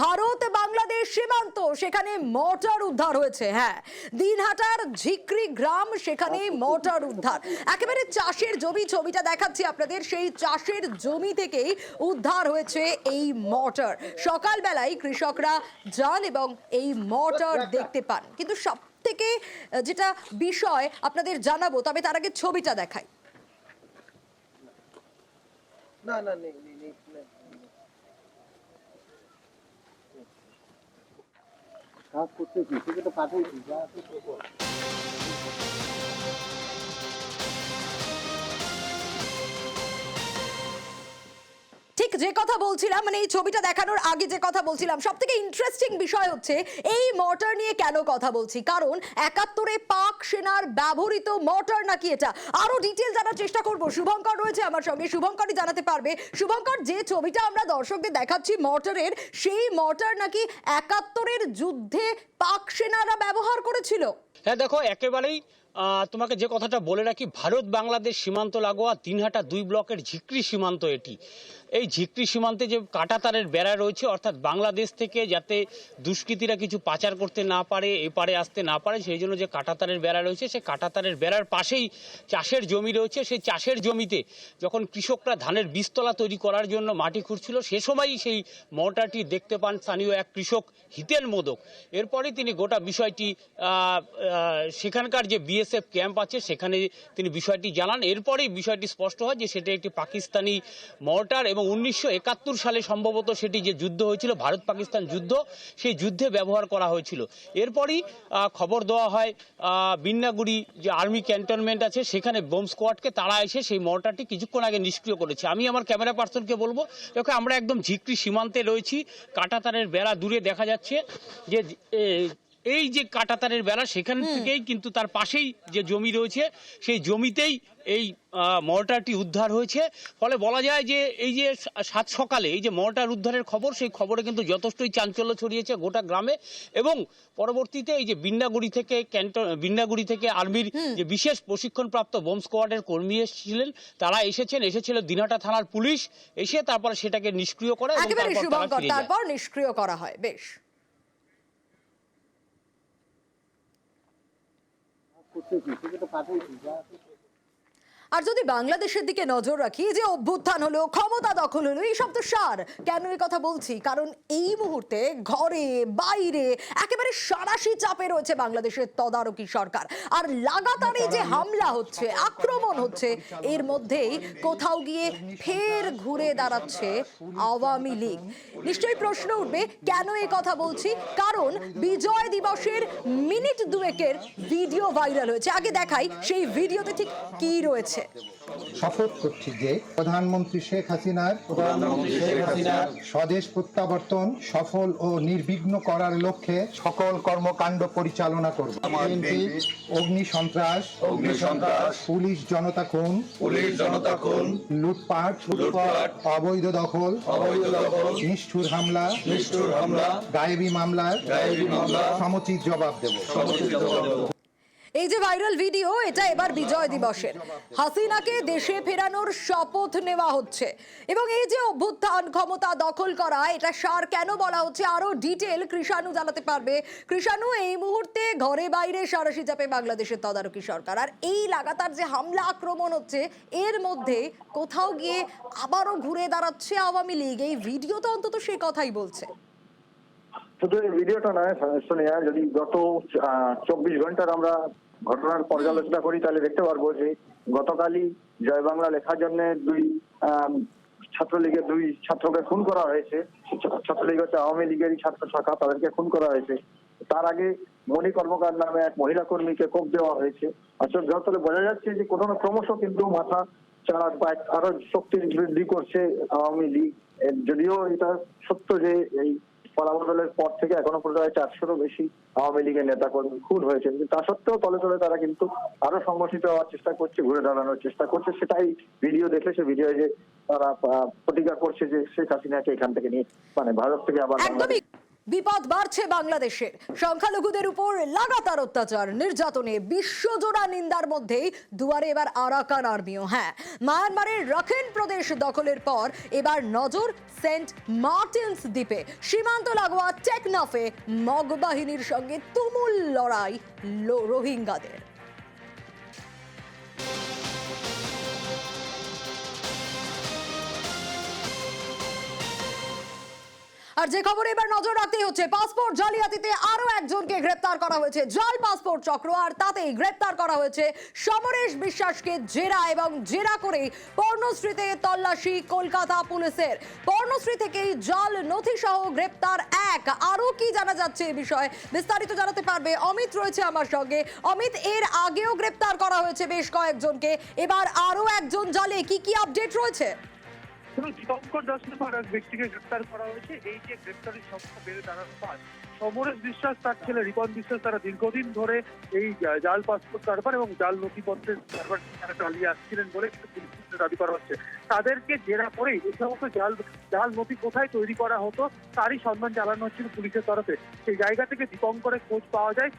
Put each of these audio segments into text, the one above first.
ভারত, বাংলাদেশ সীমান্ত, সেখানে মর্টার উদ্ধার হয়েছে হ্যাঁ। দিনহাটার ঝিকরি গ্রাম, সেখানে মর্টার উদ্ধার। একেবারে চাষের জমি, ছবিটা দেখাচ্ছি আপনাদের। সেই চাষের জমি থেকেই উদ্ধার হয়েছে এই মর্টার। সকালবেলায় কৃষকরা যান এবং এই মর্টার দেখতে পান। কিন্তু সব থেকে যেটা বিষয় আপনাদের জানাব, তবে তার আগে ছবিটা দেখাই। না না নেই নেই নেই নেই। কাজ করতেছি সেটা তো পাঠাইছি যা ঠিক যে কথা বলছিলাম মানে এই ছবিটা দেখানোর আগে যে কথা বলছিলাম সব থেকে ইন্টারেস্টিং বিষয় হচ্ছে এই মর্টার নিয়ে কেন কথা বলছি? কারণ একাত্তরে পাক সেনার ব্যবহৃত মর্টার নাকি এটা? আরও ডিটেল জানার চেষ্টা করব। শুভঙ্কর রয়েছে আমার সঙ্গে। শুভঙ্করই জানাতে পারবে। শুভঙ্কর, যে ছবিটা আমরা দর্শকদের দেখাচ্ছি মর্টারের সেই মর্টার নাকি একাত্তরের যুদ্ধে পাক সেনারা ব্যবহার করেছিল? হ্যাঁ দেখো, একেবারেই তোমাকে যে কথাটা বলে রাখি, ভারত বাংলাদেশ সীমান্ত লাগোয়া দিনহাটা দুই ব্লকের ঝিকরি সীমান্ত এটি। এই ঝিকরি সীমান্তে যে কাটাতারের বেড়া রয়েছে, অর্থাৎ বাংলাদেশ থেকে যাতে দুষ্কৃতীরা কিছু পাচার করতে না পারে, এপারে আসতে না পারে, সেই জন্য যে কাটাতারের বেড়া রয়েছে সেই কাটাতারের বেড়ার পাশেই চাষের জমি রয়েছে। সেই চাষের জমিতে যখন কৃষকরা ধানের বীজতলা তৈরি করার জন্য মাটি খুঁড়ছিল, সে সময়ই সেই মর্টারটি দেখতে পান স্থানীয় এক কৃষক হিতেন মোদক। এরপরে তিনি গোটা বিষয়টি সেখানকার যে বিএসএফ ক্যাম্প আছে, সেখানে তিনি বিষয়টি জানান। এরপরেই বিষয়টি স্পষ্ট হয় যে সেটা একটি পাকিস্তানি মর্টার এবং উনিশশো একাত্তর সালে সম্ভবত সেটি যে যুদ্ধ হয়েছিল ভারত পাকিস্তান যুদ্ধ, সেই যুদ্ধে ব্যবহার করা হয়েছিল। এরপরই খবর দেওয়া হয় বিন্নাগুড়ি যে আর্মি ক্যান্টনমেন্ট আছে, সেখানে বোম স্কোয়াডকে তারা এসে সেই মর্টারটি কিছুক্ষণ আগে নিষ্ক্রিয় করেছে। আমি আমার ক্যামেরা পার্সনকে বলব, দেখো আমরা একদম ঝিকরি সীমান্তে রয়েছি, কাটাতারের বেড়া দূরে দেখা যাচ্ছে যে এই যে কাটাতারের বেলা সেখান থেকেই কিন্তু তার পাশেই যে জমি রয়েছে সেই জমিতেই এই মর্টারটি উদ্ধার হয়েছে। ফলে বলা যায় যে এই যে সাত সকালে এই যে মর্টার উদ্ধারের খবর সেই খবরে কিন্তু যথেষ্টই চাঞ্চল্য ছড়িয়েছে গোটা গ্রামে। এবং পরবর্তীতে এই যে বিন্নাগুড়ি থেকে ক্যান্টন বিন্নাগুড়ি থেকে আর্মির যে বিশেষ প্রশিক্ষণপ্রাপ্ত বোম স্কোয়াডের কর্মী এসেছিলেন তারা এসেছেন এসেছিল দিনহাটা থানার পুলিশ এসে তারপরে সেটাকে নিষ্ক্রিয় করে। তারপর নিষ্ক্রিয় করা হয় বেশ। কাজ করতেছি সেটা তো পাঠাইছি যা আছে তো কর। আর যদি বাংলাদেশের দিকে নজর রাখি, যে অভ্যুত্থান হলো, ক্ষমতা দখল হলো, এই সব তো সার। কেন এই কথা বলছি? কারণ এই মুহূর্তে ঘরে, বাইরে, একেবারে সারাশি চাপে রয়েছে বাংলাদেশের তদারকি সরকার। আর লাগাতার যে হামলা হচ্ছে, আক্রমণ হচ্ছে, এর মধ্যেই কোথাও গিয়ে ফের ঘুরে দাঁড়াচ্ছে আওয়ামী লীগ। নিশ্চয়ই প্রশ্ন উঠবে, কেন এই কথা বলছি? কারণ বিজয় দিবসের মিনিট দুয়েকের ভিডিও ভাইরাল হয়েছে। আগে দেখাই, সেই ভিডিওতে ঠিক কি রয়েছে? শপথ করছি যে প্রধানমন্ত্রী শেখ হাসিনার স্বদেশ প্রত্যাবর্তন সফল ও নির্বিঘ্ন করার লক্ষ্যে সকল কর্মকাণ্ড পরিচালনা করব। বিএনপি অগ্নি সন্ত্রাস অগ্নি সন্ত্রাস পুলিশ জনতা খুন পুলিশ জনতা খুন লুটপাট লুটপাট, অবৈধ দখল অবৈধ দখল নিষ্ঠুর হামলা নিষ্ঠুর হামলা গায়েবী মামলার গায়েবী মামলা সমুচিত জবাব দেব। সমুচিত জবাব দেব। এই যে ভাইরাল ভিডিও, এটা এবার বিজয় দিবসের। হাসিনাকে দেশে ফেরানোর শপথ নেওয়া হচ্ছে। এবং এই যে অভ্যুত্থান ক্ষমতা দখল করা, এটা সার কেন বলা হচ্ছে? আরও ডিটেল কৃষাণু জানাতে পারবে। কৃষাণু এই মুহূর্তে ঘরে বাইরে সারাশি চাপে বাংলাদেশের তদারকি সরকার। আর এই লাগাতার যে হামলা, আক্রমণ হচ্ছে, এর মধ্যে কোথাও গিয়ে আবারও ঘুরে দাঁড়াচ্ছে আওয়ামী লীগ। এই ভিডিও তো অন্তত সে কথাই বলছে। শুধু ভিডিওটা নয় সোনিয়া যদি গত চব্বিশ ঘণ্টার আমরা ঘটনার পর্যালোচনা করি, তাহলে দেখতে পারব যে গতকালই জয় বাংলা লেখার জন্য দুই ছাত্রলীগের দুই ছাত্রকে খুন করা হয়েছে। ছাত্রলীগ হচ্ছে আওয়ামী লীগেরই ছাত্র শাখা, তাদেরকে খুন করা হয়েছে। তার আগে মণি কর্মকার নামে এক মহিলা কর্মীকে কোপ দেওয়া হয়েছে। আসলে যতলে বোঝা যাচ্ছে যে কোনো না ক্রমশ কিন্তু মাথা বা আরও শক্তি বৃদ্ধি করছে আওয়ামী লীগ। যদিও এটা সত্য যে এই ফলাবদলের পর থেকে এখনও পর্যন্ত চারশোরও বেশি আওয়ামী লীগের নেতা কর্মী খুন হয়েছে কিন্তু তা সত্ত্বেও তলে তলে তারা কিন্তু আরও সংগঠিত হওয়ার চেষ্টা করছে, ঘুরে দাঁড়ানোর চেষ্টা করছে। সেটাই ভিডিও দেখলে, সে ভিডিও যে তারা প্রতিজ্ঞা করছে যে শেখ হাসিনাকে এখান থেকে নিয়ে মানে ভারত থেকে আবার বিপদ বাড়ছে বাংলাদেশের। সংখ্যালঘুদের উপর লাগাতার অত্যাচার। নির্যাতনে বিশ্বজোড়া নিন্দার মধ্যেই দুয়ারে এবার আরাকান আর্মিও। হ্যাঁ মায়ানমারের রাখেন প্রদেশ দখলের পর এবার নজর সেন্ট মার্টিনস দ্বীপে। সীমান্ত লাগোয়া টেকনাফে মগ বাহিনীর সঙ্গে তুমুল লড়াই রোহিঙ্গাদের। আর যে খবরে এবার নজর রাখতে হচ্ছে, পাসপোর্ট জালিয়াতিতে আরও একজনকে গ্রেপ্তার করা হয়েছে। জাল পাসপোর্ট চক্র, আর তাতেই গ্রেপ্তার করা হয়েছে সমরেশ বিশ্বাসকে জেরা এবং জেরা করে পর্ণশ্রীতে তল্লাশি কলকাতা পুলিশের। পর্ণশ্রী থেকেই জাল নথি সহ গ্রেপ্তার এক। আরও কি জানা যাচ্ছে এই বিষয়ে বিস্তারিত জানাতে পারবে অমিত রয়েছে আমার সঙ্গে। অমিত, এর আগেও গ্রেপ্তার করা হয়েছে বেশ কয়েকজনকে। এবার আরও একজন জালে কি কি আপডেট রয়েছে? এবং শঙ্কর দাস পর এক ব্যক্তিকে গ্রেপ্তার করা হয়েছে। এই যে গ্রেপ্তারের সংখ্যা বেড়ে দাঁড়ানোর পর সমরেশ বিশ্বাস তার ছেলে রিপন বিশ্বাস তারা দীর্ঘদিন ধরে এই জাল পাসপোর্ট কারবার এবং জাল নথিপত্রের কারবার তারা চালিয়ে আসছিলেন বলে দাবি করা হচ্ছে। তাদেরকে জেরা করেই এই সমস্ত জাল জাল নথি কোথায় তৈরি করা হতো, তারই সন্ধান চালানো হচ্ছিল পুলিশের তরফে। সেই জায়গা থেকে দীপঙ্করের খোঁজ পাওয়া যায়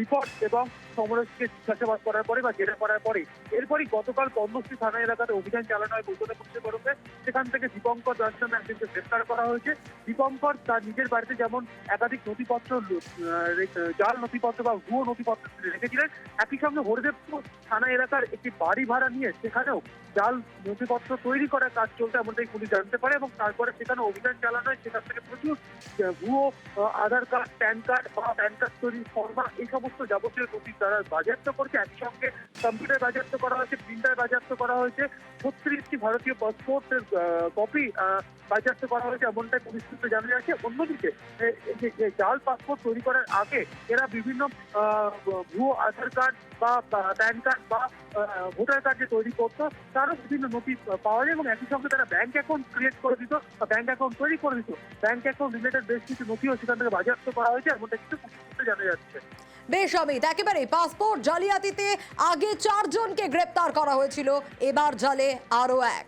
রিপোর্ট এবং সমরেশকে জিজ্ঞাসাবাদ করার পরে বা জেরা করার পরে। এরপরই গতকাল পদ্মশ্রী থানা এলাকাতে অভিযান চালানো হয় কলকাতা পুলিশের তরফে। সেখান থেকে দীপঙ্কর দাস নামে একজনকে গ্রেপ্তার করা হয়েছে। দীপঙ্কর তার নিজের বাড়িতে যেমন একাধিক নথিপত্র জাল নথিপত্র বা ভুয়ো নথিপত্র রেখেছিলেন, একই সঙ্গে হরিদেবপুর থানা এলাকার একটি বাড়ি ভাড়া নিয়ে সেখানেও জাল নথিপত্র তৈরি করার কাজ চলছে এমনটাই পুলিশ জানতে পারে এবং তারপরে সেখানে অভিযান চালানো হয়। সেখান থেকে প্রচুর ভুয়ো আধার কার্ড, প্যান কার্ড, বা প্যান কার্ড তৈরির ফর্মা এই সমস্ত যাবতীয় নথি তারা বাজেয়াপ্ত করছে। একসঙ্গে কম্পিউটার বাজেয়াপ্ত করা হয়েছে প্রিন্টার বাজেয়াপ্ত করা হয়েছে। ছত্রিশটি ভারতীয় পাসপোর্টের কপি বাজেয়াপ্ত করা হয়েছে এমনটাই পুলিশ সূত্রে জানা যাচ্ছে। অন্যদিকে জাল পাসপোর্ট তৈরি করার আগে এরা বিভিন্ন ভুয়ো আধার কার্ড বা প্যান কার্ড বা ভোটার কার্ড যে তৈরি করতো তারও বিভিন্ন নথি পাওয়া যায় এবং একই সঙ্গে তারা ব্যাংক অ্যাকাউন্ট ক্রিয়েট করে দিত বা ব্যাংক অ্যাকাউন্ট তৈরি করে দিত। ব্যাংক অ্যাকাউন্ট রিলেটেড বেশ কিছু নথিও সেখান থেকে বাজেয়াপ্ত করা হয়েছে এমনটা কিন্তু পুলিশ জানা যাচ্ছে। বেশ অমিত একেবারে পাসপোর্ট জালিয়াতিতে আগে চারজনকে গ্রেপ্তার করা হয়েছিল এবার জালে আরও এক।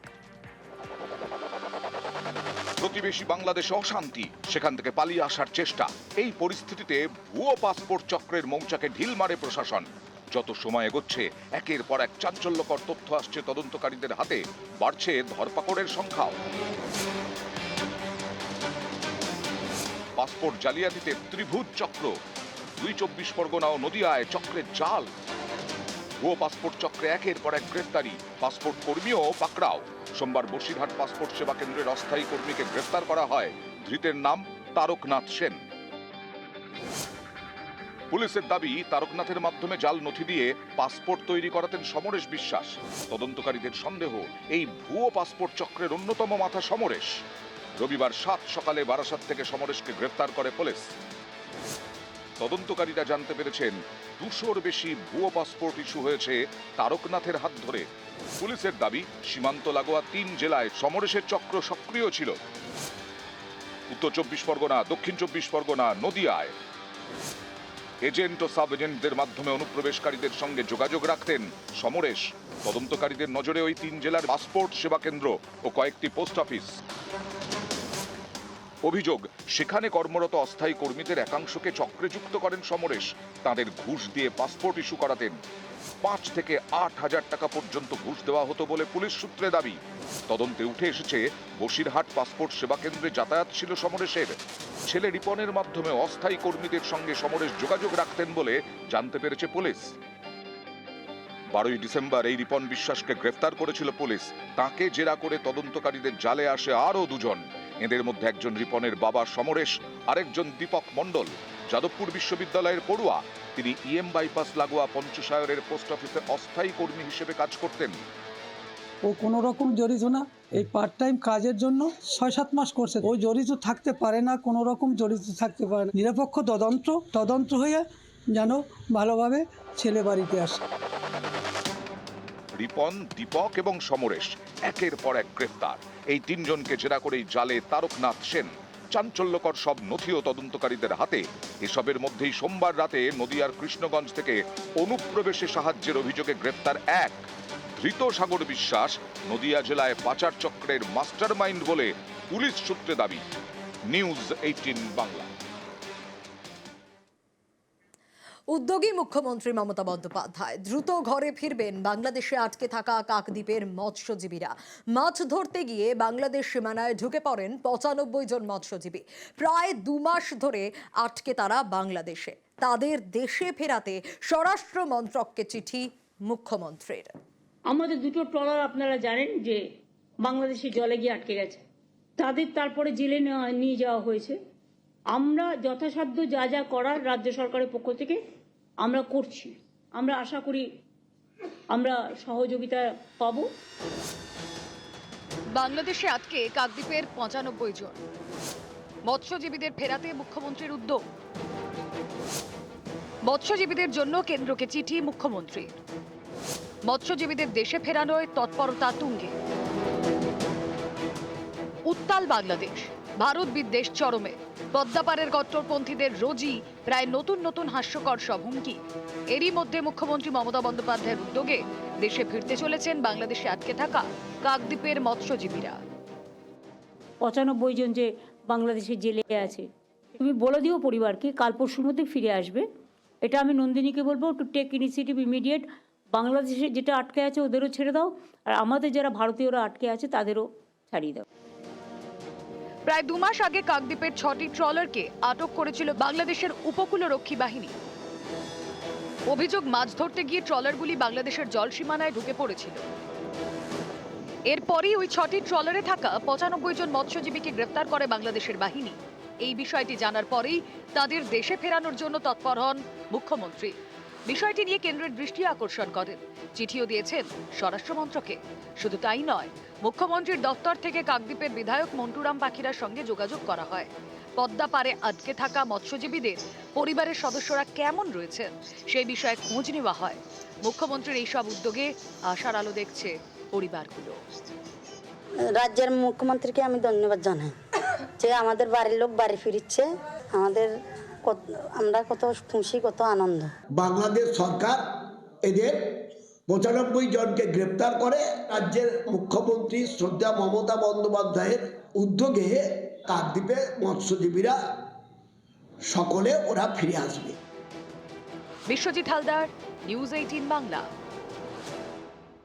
প্রতিবেশী বাংলাদেশে অশান্তি সেখান থেকে পালিয়ে আসার চেষ্টা। এই পরিস্থিতিতে ভুয়ো পাসপোর্ট চক্রের মৌচাকে ঢিল মারে প্রশাসন। যত সময় এগোচ্ছে, একের পর এক চাঞ্চল্যকর তথ্য আসছে তদন্তকারীদের হাতে। বাড়ছে ধরপাকড়ের সংখ্যাও। পাসপোর্ট জালিয়াতিতে ত্রিভুজ চক্র। দুই চব্বিশ পরগনা ও নদিয়ায় চক্রের জাল। ভুয়ো পাসপোর্ট চক্রে একের পর এক গ্রেফতারি। পাসপোর্ট কর্মীও পাকড়াও। সোমবার বসিরহাট পাসপোর্ট সেবা কেন্দ্রের অস্থায়ী কর্মীকে গ্রেফতার করা হয়। ধৃতের নাম তারকনাথ সেন। পুলিশের দাবি, তারকনাথের মাধ্যমে জাল নথি দিয়ে পাসপোর্ট তৈরি করাতেন সমরেশ বিশ্বাস। তদন্তকারীদের সন্দেহ, এই ভুয়ো পাসপোর্ট চক্রের অন্যতম মাথা সমরেশ। রবিবার সাত সকালে বারাসাত থেকে সমরেশকে গ্রেফতার করে পুলিশ। তদন্তকারীরা জানতে পেরেছেন, দুশোর বেশি ভুয়ো পাসপোর্ট ইস্যু হয়েছে তারকনাথের হাত ধরে। পুলিশের দাবি, সীমান্ত লাগোয়া তিন জেলায় সমরেশের চক্র সক্রিয় ছিল। উত্তর চব্বিশ পরগনা, দক্ষিণ চব্বিশ পরগনা, নদিয়ায়। এজেন্ট ও সাব এজেন্টদের মাধ্যমে অনুপ্রবেশকারীদের সঙ্গে যোগাযোগ রাখতেন সমরেশ। তদন্তকারীদের নজরে ওই তিন জেলার পাসপোর্ট সেবা কেন্দ্র ও কয়েকটি পোস্ট অফিস। অভিযোগ, সেখানে কর্মরত অস্থায়ী কর্মীদের একাংশকে চক্রে যুক্ত করেন সমরেশ। তাদের ঘুষ দিয়ে পাসপোর্ট ইস্যু করাতেন। পাঁচ থেকে আট হাজার টাকা পর্যন্ত ঘুষ দেওয়া হতো বলে পুলিশ সূত্রে দাবি। তদন্তে উঠে এসেছে, বসিরহাট পাসপোর্ট সেবা কেন্দ্রে যাতায়াত ছিল সমরেশের। ছেলে রিপনের মাধ্যমে অস্থায়ী কর্মীদের সঙ্গে সমরেশ যোগাযোগ রাখতেন বলে জানতে পেরেছে পুলিশ। বারোই ডিসেম্বর এই রিপন বিশ্বাসকে গ্রেফতার করেছিল পুলিশ। তাকে জেরা করে তদন্তকারীদের জালে আসে আরও দুজন। এদের মধ্যে একজন রিপনের বাবা সমরেশ, আরেকজন দীপক মণ্ডল। যাদবপুর বিশ্ববিদ্যালয়ের পড়ুয়া তিনি ইএম বাইপাস লাগোয়া পঞ্চসায়রের পোস্ট অফিসে অস্থায়ী কর্মী হিসেবে কাজ করতেন। ও কোনো রকম জড়িত না। এই পার্ট টাইম কাজের জন্য ছয় সাত মাস করছে। ও জড়িত থাকতে পারে না কোনো রকম জড়িত থাকতে পারে না। নিরপেক্ষ তদন্ত তদন্ত হয়ে যেন ভালোভাবে ছেলে বাড়িতে আসে। রিপন দীপক এবং সমরেশ একের পর এক গ্রেফতার। এই তিনজনকে জেরা করেই জালে তারকনাথ সেন। চাঞ্চল্যকর সব নথি ও তদন্তকারীদের হাতে। এসবের মধ্যেই সোমবার রাতে নদিয়ার কৃষ্ণগঞ্জ থেকে অনুপ্রবেশে সাহায্যের অভিযোগে গ্রেপ্তার এক। ধৃত সাগর বিশ্বাস নদিয়া জেলায় পাচার চক্রের মাস্টার মাইন্ড বলে পুলিশ সূত্রে দাবি। News eighteen Bangla. উদ্যোগী মুখ্যমন্ত্রী মমতা বন্দ্যোপাধ্যায় দ্রুত ঘরে ফিরবেন বাংলাদেশে আটকে থাকা কাকদ্বীপের মৎস্যজীবীরা। মাছ ধরতে গিয়ে বাংলাদেশ সীমানায় ঢুকে পড়েন পঁচানব্বই জন মৎস্যজীবী। প্রায় দু মাস ধরে আটকে তারা বাংলাদেশে। তাদের দেশে ফেরাতে স্বরাষ্ট্র মন্ত্রককে চিঠি মুখ্যমন্ত্রীর। আমাদের দুটো ট্রলার আপনারা জানেন যে বাংলাদেশে জলে গিয়ে আটকে গেছে। তাদের তারপরে জেলে নিয়ে যাওয়া হয়েছে। আমরা যথাসাধ্য যা যা করার রাজ্য সরকারের পক্ষ থেকে আমরা করছি। আমরা আশা করি আমরা সহযোগিতা পাবো। বাংলাদেশে আটকে কাকদ্বীপের পঁচানব্বই জন। মৎস্যজীবীদের ফেরাতে মুখ্যমন্ত্রীর উদ্যোগ। মৎস্যজীবীদের জন্য কেন্দ্রকে চিঠি মুখ্যমন্ত্রীর মৎস্যজীবীদের দেশে ফেরানোয় তৎপরতা তুঙ্গে। উত্তাল বাংলাদেশ। ভারত বিদ্বেষ চরমে। পদ্মাপাড়ের কট্টরপন্থীদের রোজই প্রায় নতুন নতুন হাস্যকর সব হুমকি। এরই মধ্যে মুখ্যমন্ত্রী মমতা বন্দ্যোপাধ্যায়ের উদ্যোগে দেশে ফিরতে চলেছেন বাংলাদেশে আটকে থাকা কাকদ্বীপের মৎস্যজীবীরা। পঁচানব্বই জন যে বাংলাদেশে জেলে আছে, তুমি বলে দিও পরিবারকে, কাল পরশুর মধ্যে ফিরে আসবে। এটা আমি নন্দিনীকে বলব টু টেক ইনিশিয়েটিভ ইমিডিয়েট বাংলাদেশে যেটা আটকে আছে ওদেরও ছেড়ে দাও, আর আমাদের যারা ভারতীয়রা আটকে আছে, তাদেরও ছাড়িয়ে দাও। প্রায় দু মাস আগে কাকদ্বীপের ছটি ট্রলারকে আটক করেছিল বাংলাদেশের উপকূলরক্ষী বাহিনী। অভিযোগ, মাছ ধরতে গিয়ে ট্রলারগুলি বাংলাদেশের জল সীমানায় ঢুকে পড়েছিল। এরপরই ওই ছটি ট্রলারে থাকা পঁচানব্বই জন মৎস্যজীবীকে গ্রেফতার করে বাংলাদেশের বাহিনী। এই বিষয়টি জানার পরেই তাদের দেশে ফেরানোর জন্য তৎপর হন মুখ্যমন্ত্রী। বিষয়টি নিয়ে কেন্দ্রের দৃষ্টি আকর্ষণ করেন। চিঠিও দিয়েছেন স্বরাষ্ট্রমন্ত্রকে শুধু তাই নয়, মুখ্যমন্ত্রীর দপ্তর থেকে কাকদ্বীপের বিধায়ক মন্টুরাম পাখিরার সঙ্গে যোগাযোগ করা হয়। পদ্মা পারে আটকে থাকা মৎস্যজীবীদের পরিবারের সদস্যরা কেমন রয়েছেন সেই বিষয়ে খোঁজ নেওয়া হয়। মুখ্যমন্ত্রীর এইসব উদ্যোগে আশার আলো দেখছে পরিবারগুলো। রাজ্যের মুখ্যমন্ত্রীকে আমি ধন্যবাদ জানাই যে আমাদের বাড়ির লোক বাড়ি ফিরিচ্ছে, আমাদের আমরা কত খুশি কত আনন্দ। বাংলাদেশ সরকার এদের পঁচানব্বই জনকে গ্রেপ্তার করে রাজ্যের মুখ্যমন্ত্রী শ্রদ্ধা মমতা বন্দ্যোপাধ্যায়ের উদ্যোগে কাকদ্বীপে মৎস্যজীবীরা সকলে ওরা ফিরে আসবে। Biswajit Haldar news eighteen Bangla.